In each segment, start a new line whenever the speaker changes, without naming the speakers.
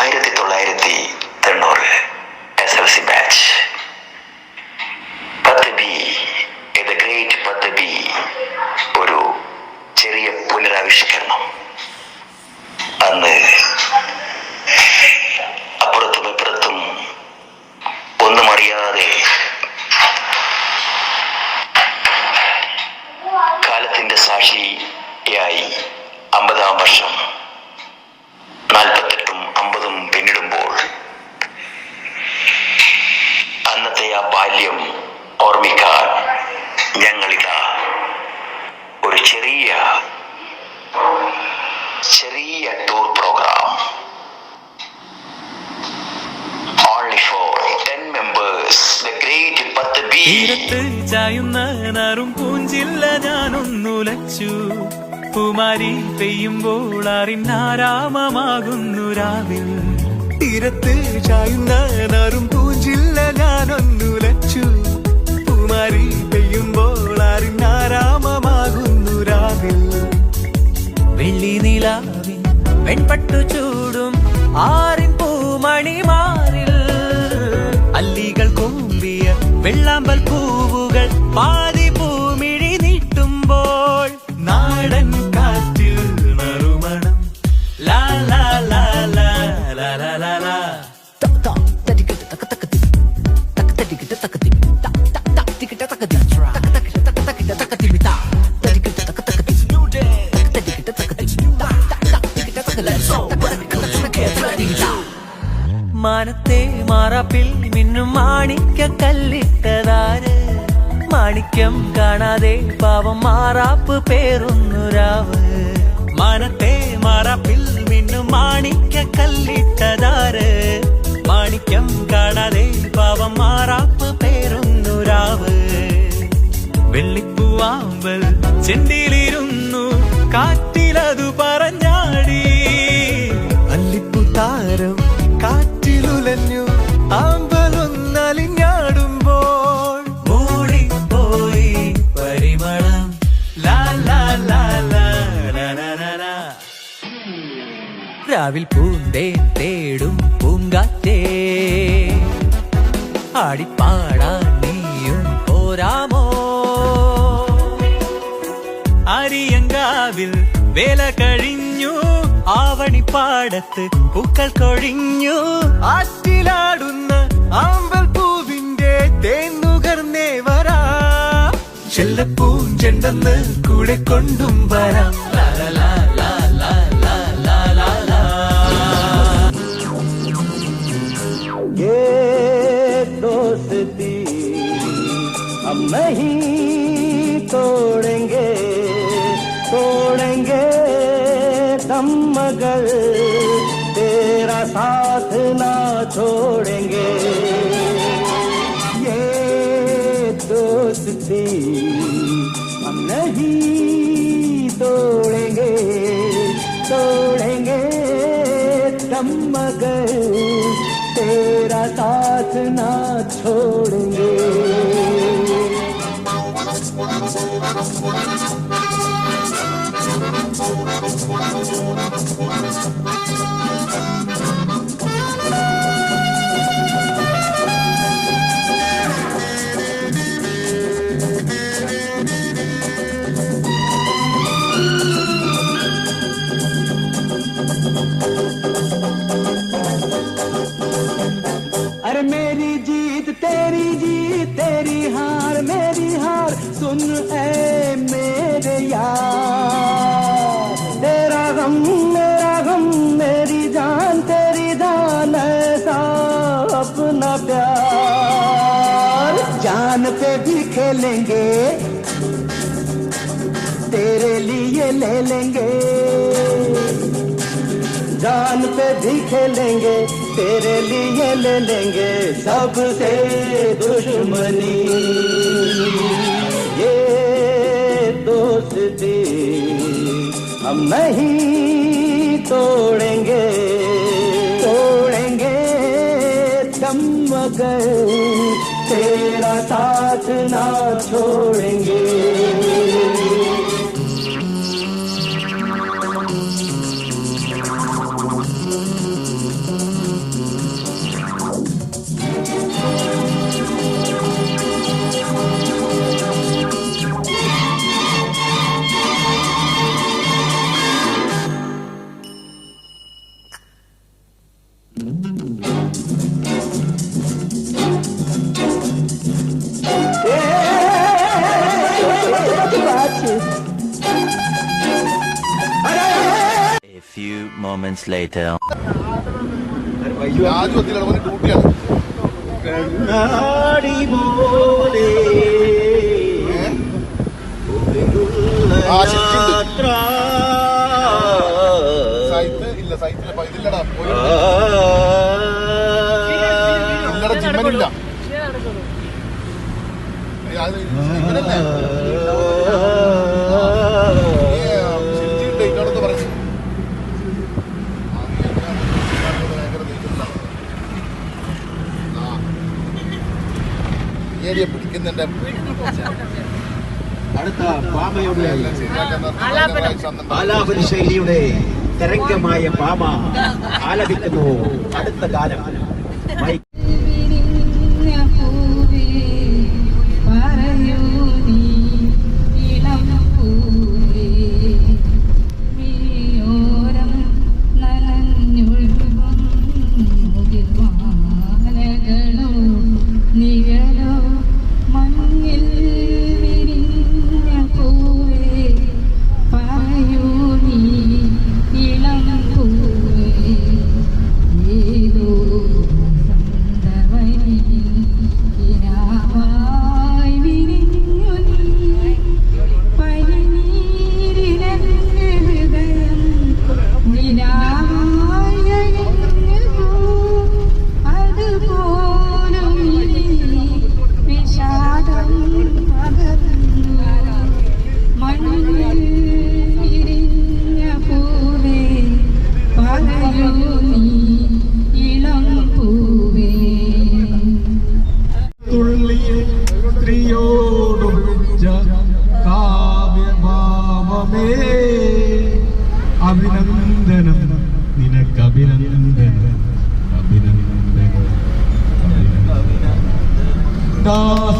ആയിരത്തി തൊള്ളായിരത്തി തൊണ്ണൂറ് എസ് എൽ സി ബാച്ച് പത്ത് ബി ദ ഗ്രേറ്റ് പത്ത് ബി ഒരു ചെറിയ പുനരാവിഷ്കരണം. അന്ന് അപ്പുറത്തും ഇപ്പുറത്തും ഒന്നും അറിയാതെ കാലത്തിന്റെ സാക്ഷിയായി അമ്പതാം വർഷം
പെയ്യുമ്പോൾ അറിഞ്ഞാരാമമാകുന്നു രാവിൽ തീരത്ത് ചായുന്ന നാറും പൂഞ്ചില്ല ഞാനൊന്നുലച്ചു പൂമാരി പെയ്യുമ്പോൾ അറിഞ്ഞാരാമമാകുന്നു രാവിൽ വെള്ളി നിലാവിൻ വെൺപട്ടു ചൂടും ആറിൻ പൂമണിമാറിൽ അല്ലികൾ കൊമ്പിയ വെള്ളാമ്പൽ പൂവുകൾ പാതി പൂമിഴി നീട്ടുമ്പോൾ നാടൻ മാനത്തെ മറപ്പിൽ മിന്നും മാണിക്ക കല്ലിട്ടതാറ് മാണിക്യം കാണാതെ പാവം മാറാപ്പ് പേരുന്നുരാവ് വെള്ളിപ്പൂവാമ്പൽ ചെണ്ടിയിലിരുന്നു കാറ്റിലതു രാവിൽ പൂന്തേൻ തേടും പൂങ്കാറ്റേ. ആടിപ്പാടാൻ നീയും പോരാമോ? അരിയങ്കാവിൽ വേല കഴിഞ്ഞു ആവണിപ്പാടത്ത് പൂക്കൾ കൊഴിഞ്ഞു. ആറ്റിലാടുന്ന ആമ്പൽ പൂവിന്റെ തേന്നുകർന്നേ വരാ. ചെല്ലപ്പൂഞ്ചെണ്ടെന്ന് കൂടെ കൊണ്ടും വരാം.
दम मगर तेरा साथ ना छोड़ेंगे अरे ले लेंगे जान पे भी खेलेंगे, तेरे लिए ले लेंगे सबसे दुश्मनी। ये दोस्ती हम नहीं तोड़ेंगे। तोड़ेंगे मगर तेरा साथ ना छोड़ेंगे।
ഇതില്ലടാ ഒരു ഇല്ലടാ ജിമ്മനില്ല ജിമ്മനല്ലേ? ഏരിയ പിടിക്കുന്നുണ്ട്
അടുത്ത പാമയുടെ. ആലാപന ശൈലിയുടെ തരംഗമായ പാമ ആലപിക്കുന്നു അടുത്ത ഗാനം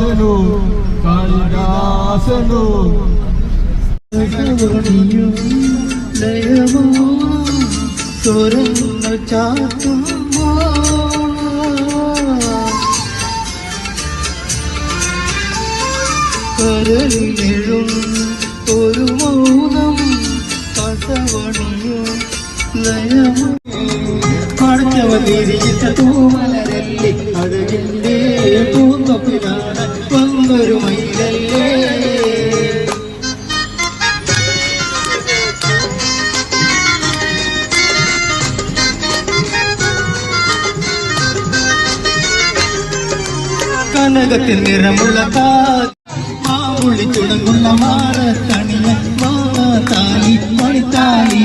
ദാസനോ കാളിദാസനോ.
ചാത്തുമോ? കരളിലെഴും ഒരു മൗനം കസവണിയോ ലയമോ வார தனிய வார தாலி மணி தாலி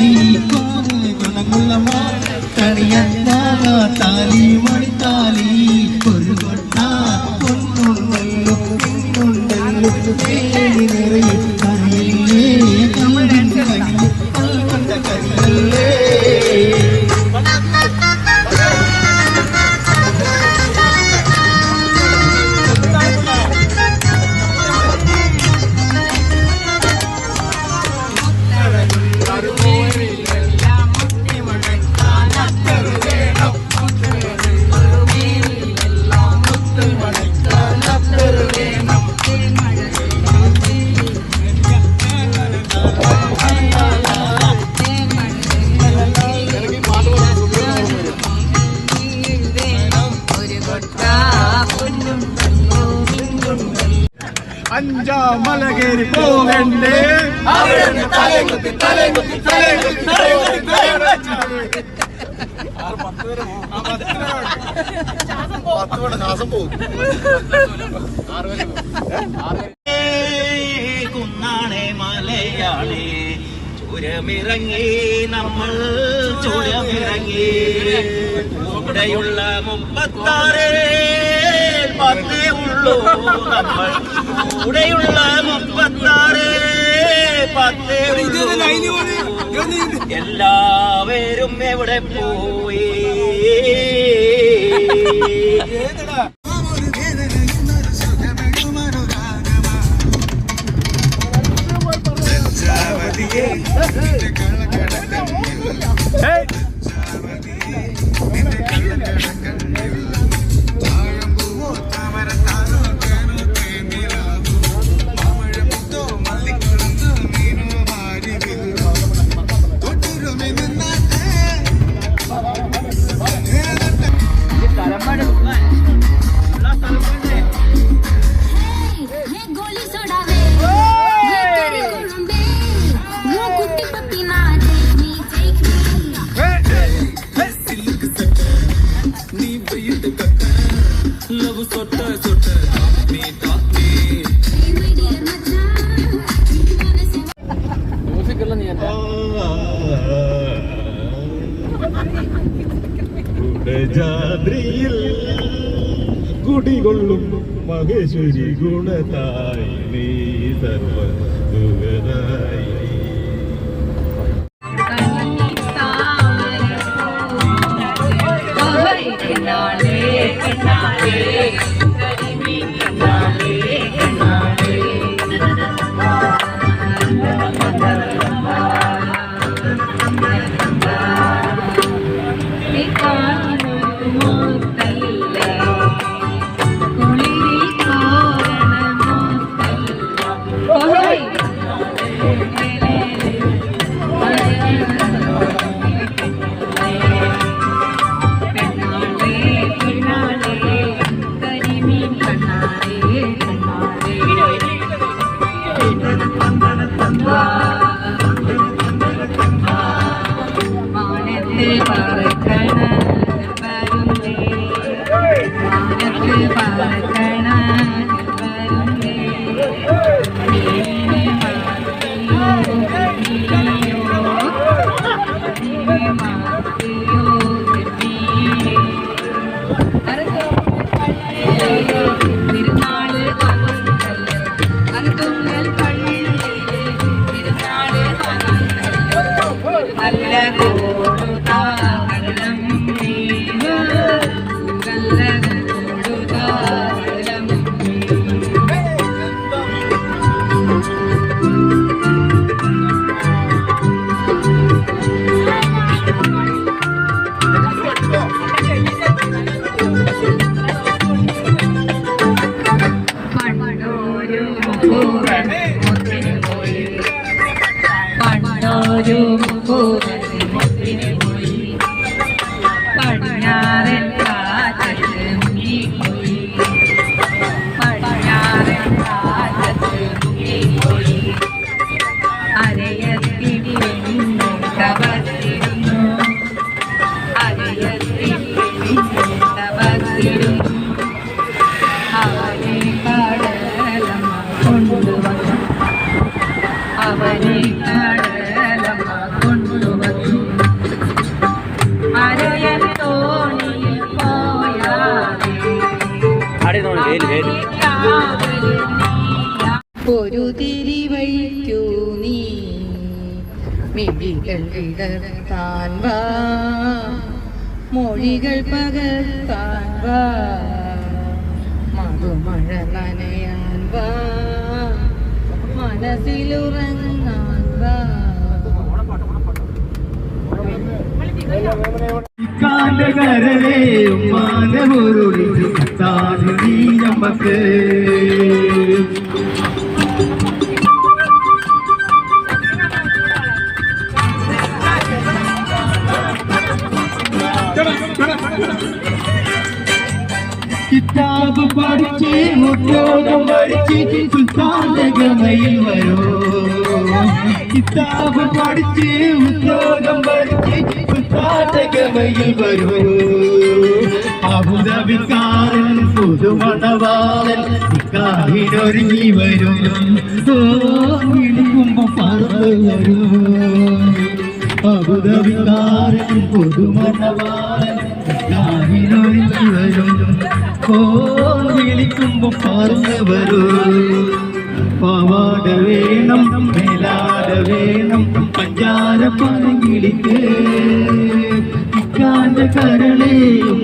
குணமுள்ள வார தனிய வார தாலி மணி தாலி ஒரு கொட்டா
பொண்ணுள்ளு பெண்ணுள்ளு நிறைய
கரையிலே கமலின் கரையிலே പോകണ്ടേ
കുന്നാണേ മലയാളി ചുരമിറങ്ങി നമ്മൾ ചുരമിറങ്ങി. കൂടെയുള്ള മുപ്പത്താറേ പത്തേ ഉള്ളൂ നമ്മൾ. കൂടെയുള്ള ഉള്ളൂ എല്ലാവരും എവിടെ പോയി?
മഹേശ്വരി ഗുണതായി നീ സർവ സുഖതായി
வானத்தில் பறை പണ്ടോരു മിഴികൾ ഇടർത്താൻ വാ. മൊഴികൾ പകർത്താൻ വാ. മധുമഴ നനയാൻ വാ. മനസ്സിലുറങ്ങാൻ വാ.
കാന്റെ കരളേ മാനമുരുളി താഴെ നീ നമുക്ക് പഠിച്ച് ഉദ്യോഗം പഠിച്ച് സുൽത്താനഗമയിൽ വരൂ. കിതാബ് പഠിച്ച് ഉദ്യോഗം പഠിച്ച് സുൽത്താനഗമയിൽ വരൂ. അബുദാബിക്കാരൻ പുതുമണവാളൻ ഇക്കാഹിനൊരുങ്ങി വരും. ഇടുമ്പോ പറന്ന് വരൂ. അബുദാബിക്കാരൻ പുതുമണവാളൻ நாவிலொழித்து வரும் கோன் விழிக்கும்பு பார்ந்தவரோ பாவாட வேணும் மேலாட வேணும் பஞ்சார பரங்கிழிக்கு இக்காந்த கரளே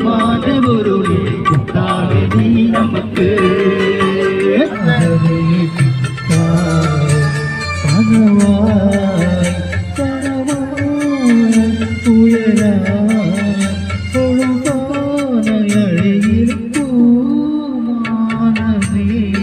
மாத பொருளே குத்தாவே நீ நமக்கு वे